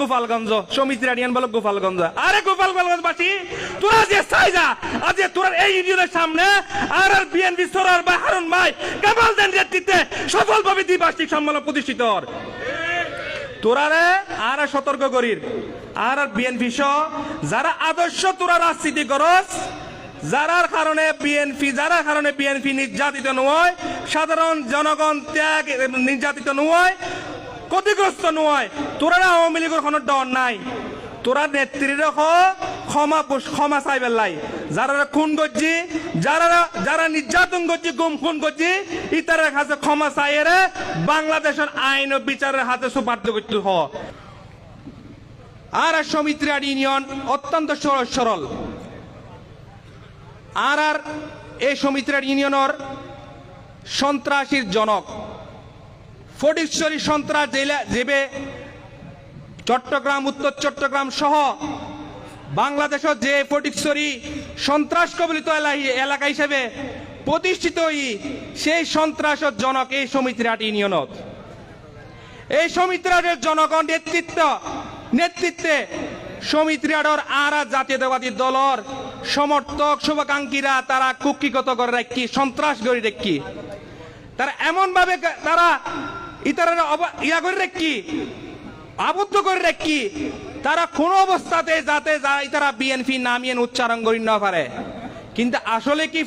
গোপালগঞ্জ সমিতি রানিয়ান বলো গোপালগঞ্জ। আরে গোপালগঞ্জ বাসী তোরা যে চাই যা আজ তোরা এই ইউনিয়নের সামনে, আর আর বিএনপি সরার বা হারুন ভাই, কেবল দেন নেতৃত্বে সফলভাবে দ্বিবার্ষিক সম্মেলন প্রতিষ্ঠিত তোরা রে, আর সতর্ক করির। আর আর বিএনপি সহ যারা আদর্শ তোরা রাজনীতি করস, যারার কারণে বিএনপি যারা কারণে বিএনপি নির্যাতিত নয়, সাধারণ জনগণ ত্যাগ, নির্যাতিত নয় ক্ষতিগ্রস্ত নয়। তোরা আওয়ামী লীগের কোনো ডর নাই। তোরা নেত্রীর ক্ষমা ক্ষমা চাইবেন লাই। যারা খুন করছি যারা যারা নির্যাতন করছি, গুম খুন করছি, ইতারের কাছে ক্ষমা চাইয়ে বাংলাদেশের আইন ও বিচারের হাতে সুপার্দ করতে হ। আর আর সমিত্রার ইউনিয়ন অত্যন্ত সরল সরল। আর আর এই সমিত্রার ইউনিয়নের সন্ত্রাসীর জনক। ফটিশ্বরী সন্ত্রাস জেলা জেবে চট্টগ্রাম, উত্তর চট্টগ্রাম সহ বাংলাদেশের যে ফটিকছড়ি সন্ত্রাস কবলিত এলা- এলাকা হিসেবে প্রতিষ্ঠিত সেই সন্ত্রাসের জনক এই সমিতিরাট ইউনিয়নত। এই সমিতিরাটের জনগণ নেতৃত্ব নেতৃত্বে সমিতিরাটর আরা জাতীয়তাবাদী দলর সমর্থক শুভাকাঙ্ক্ষীরা তারা কুক্ষিগত করে রাখি সন্ত্রাস করে রাখি তারা এমন ভাবে তারা ইতারা ইয়া করে রাখি আবদ্ধ করে রাখি তারা কোন অবস্থাতে যাতে যা- তারা বিএনপি নামিয়ে উচ্চারণ করি না পারে। কিন্তু আসলে কি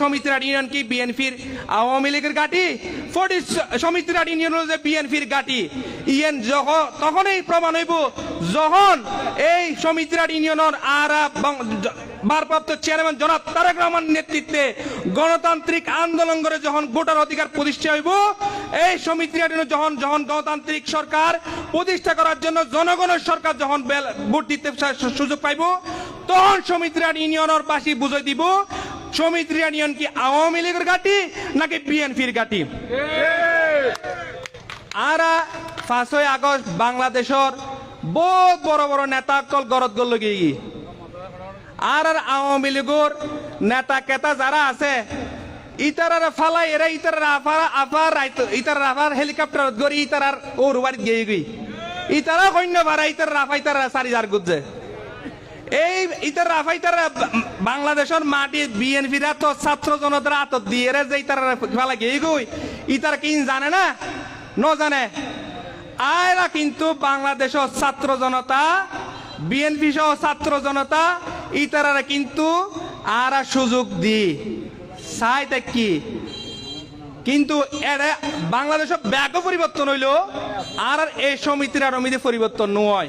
সমিতির ইউনিয়ন কি বিএনপির আওয়ামী লীগের গাটি ফটি সমিতির ইউনিয়ন হল যে বিএনপির গাটি ইয়েন যখন তখনই প্রমাণ হইব যখন এই সমিতির ইউনিয়নের আর ভারপ্রাপ্ত চেয়ারম্যান জনাব তারেক রহমান নেতৃত্বে গণতান্ত্রিক আন্দোলন করে যখন ভোটার অধিকার প্রতিষ্ঠা হইব, এই সমিতি যখন যখন গণতান্ত্রিক সরকার প্রতিষ্ঠা করার জন্য জনগণের সরকার যখন ভোট দিতে সুযোগ পাইব তখন সমিতিরাট ইউনিয়নের বাসী বুঝাই দিব সমিতিরাট ইউনিয়ন কি আওয়ামী লীগের গাটি নাকি বিএনপির গাটি আর পাঁচই আগস্ট বাংলাদেশের বহুত বড় বড় নেতা কল গরত গল গিয়ে আর আর আওয়ামী লীগের নেতা কেতা যারা আছে, ইতারার ফালাই, এরা ইতারার আফার আফার ইতারার আফার হেলিকপ্টার গড়ি ইতারার ওর বাড়ি গিয়ে গই ইতারা কন্য বারা ইতার রাফা ইতারা সারি যার গুজে এই ইতার রাফা, ইতারা বাংলাদেশের মাটি বিএনপিরা তো ছাত্র জনতার আতত দিয়ে রে যে ইতারা ফালা গিয়ে গই ইতারা কি জানে না? ন জানে আয়রা কিন্তু বাংলাদেশের ছাত্র জনতা, বিএনপি সহ ছাত্র জনতা, ইতারারা কিন্তু আর সুযোগ দি। চাই তা কি? কিন্তু এরা বাংলাদেশের ব্যাগও পরিবর্তন হইল, আর এই সমিতির আর অমিতি পরিবর্তন নয়।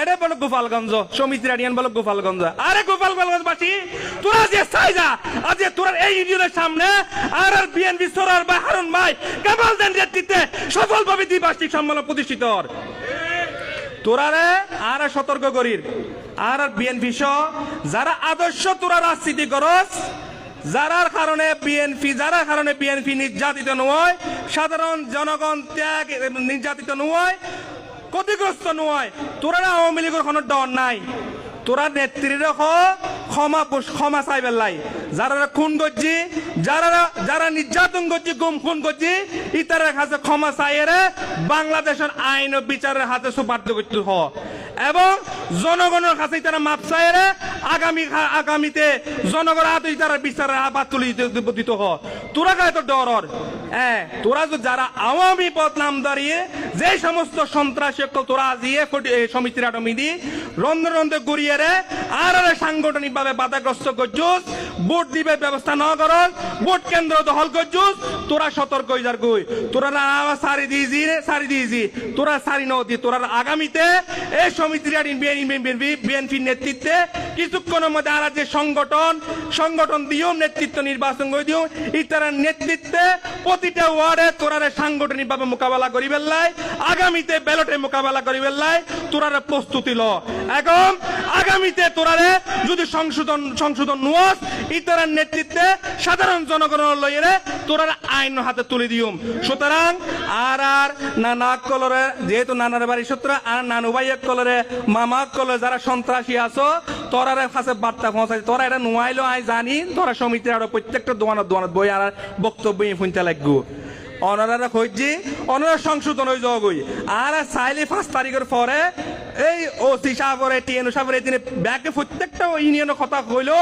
এটা বলো গোপালগঞ্জ সমিতি রানিয়ান বলো গোপালগঞ্জ। আরে গোপালগঞ্জ বাসী তোরা যে চাই যা আজ তোরা এই ইউনিয়নের সামনে আর আর বিএনপি সরার বা হারুন ভাই কেবল দেন নেতৃত্বে সফলভাবে দ্বিবার্ষিক সম্মেলন প্রতিষ্ঠিত হর তোরা রে আর সতর্ক করির। আর আর বিএনপি সহ যারা আদর্শ তোরা রাজনীতি করস, যারার কারণে বিএনপি যারা কারণে বিএনপি নির্যাতিত নয়, সাধারণ জনগণ ত্যাগ, নির্যাতিত নয় ক্ষতিগ্রস্ত নয়। তোরা আওয়ামী লীগের কোনো ডর নাই। তোরা নেত্রীর ক্ষমা ক্ষমা চাই পেলাই যারা খুন করছি যারা যারা নির্যাতন করছি, গুম খুন করছি, ইতারের কাছে ক্ষমা চাইয়ে বাংলাদেশের আইন ও বিচারের হাতে সুপার্দ করতে হ। এবং জনগণের কাছে তারা মাপ চাইয়ে আগামী আগামীতে জনগণের হাতে তারা বিচারের আবার তুলে দিত হ। তোরা গায়ে তো ডর হ্যাঁ তোরা তো যারা আওয়ামী পদ নাম দাঁড়িয়ে যে সমস্ত সন্ত্রাসী তোরা দিয়ে সমিতির আটমি দি রন্ধ্র রন্ধ্র গড়িয়ে রে, আর সাংগঠনিকভাবে বাধাগ্রস্ত করছুস ভোট দিবে ব্যবস্থা ন করল ভোট কেন্দ্র দখল করছুস, তোরা সতর্ক হয়ে যার গই তোরা সারি দিয়েছি সারি দিয়েছি। তোরা সারি নদী, তোরা আগামীতে এই সমিতির বিএনপির নেতৃত্বে কিছুক্ষণের মধ্যে আর যে সংগঠন সংগঠন দিও, নেতৃত্ব নির্বাচন করে দিও ইতারা নেতৃত্বে প্রতিটা ওয়ার্ডে তোরারে সাংগঠনিক ভাবে মোকাবেলা করিবেন লাই আগামীতে ব্যালটে মোকাবেলা করিবেন লাই তোরারে প্রস্তুতি ল। এখন আগামীতে তোরারে যদি সংশোধন সংশোধন নুয়াস, ইতারার নেতৃত্বে সাধারণ জনগণের লইয়ে তোরার আইন হাতে তুলে দিউম সুতরাং আর আর নানা কলরে, যেহেতু নানার বাড়ি সূত্র, আর নানু ভাই কলরে, মামা কলরে যারা সন্ত্রাসী আছো, তোরারে কাছে বার্তা পৌঁছাই তোরা এটা নুয়াইলো আই জানি, তোরা সমিতির আরও প্রত্যেকটা দোয়ানত দোয়ানত বই আর বক্তব্য শুনতে লাগবো। অনারা কইছি অনারা সংশোধন হয়ে যাওয়া আর চাইলে পাঁচ তারিখের পরে এই ও সাগরে টিএনও সাগরে তিনি ব্যাকে প্রত্যেকটা ইউনিয়নের কথা কইলো,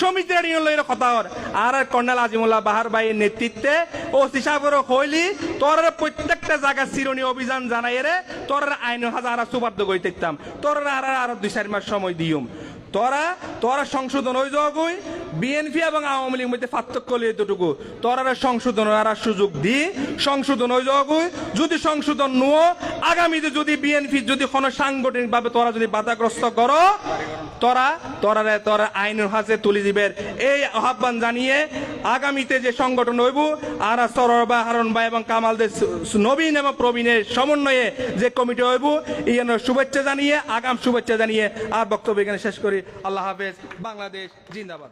সমিতির ইউনিয়নের কথা হর আর কর্নেল আজিমুল্লাহ বাহার ভাইয়ের নেতৃত্বে ও সাগরে কইলি তোর প্রত্যেকটা জায়গা চিরনি অভিযান জানাই রে তোর আইন হাজার সুবাদ্য গই দেখতাম। তোর আর আর দুই চার মাস সময় দিউম তোরা তোরা সংশোধন ওই যাওয়া গই বিএনপি এবং আওয়ামী লীগের মধ্যে পার্থক্য হলে এতটুকু। তোরা সংশোধন আর সুযোগ দি, সংশোধন ওই যাওয়া গই যদি সংশোধন নুও আগামীতে যদি বিএনপি যদি কোনো সাংগঠনিক ভাবে তোরা যদি বাধাগ্রস্ত করো, তোরা তোরা তোরা আইনের হাতে তুলে দিবের এই আহ্বান জানিয়ে আগামীতে যে সংগঠন হইব, আর সরর বা হারন ভাই এবং কামালদের নবীন এবং প্রবীণের সমন্বয়ে যে কমিটি হইব, এই শুভেচ্ছা জানিয়ে, আগাম শুভেচ্ছা জানিয়ে আর বক্তব্য এখানে শেষ করি। আল্লাহ হাফেজ। বাংলাদেশ জিন্দাবাদ।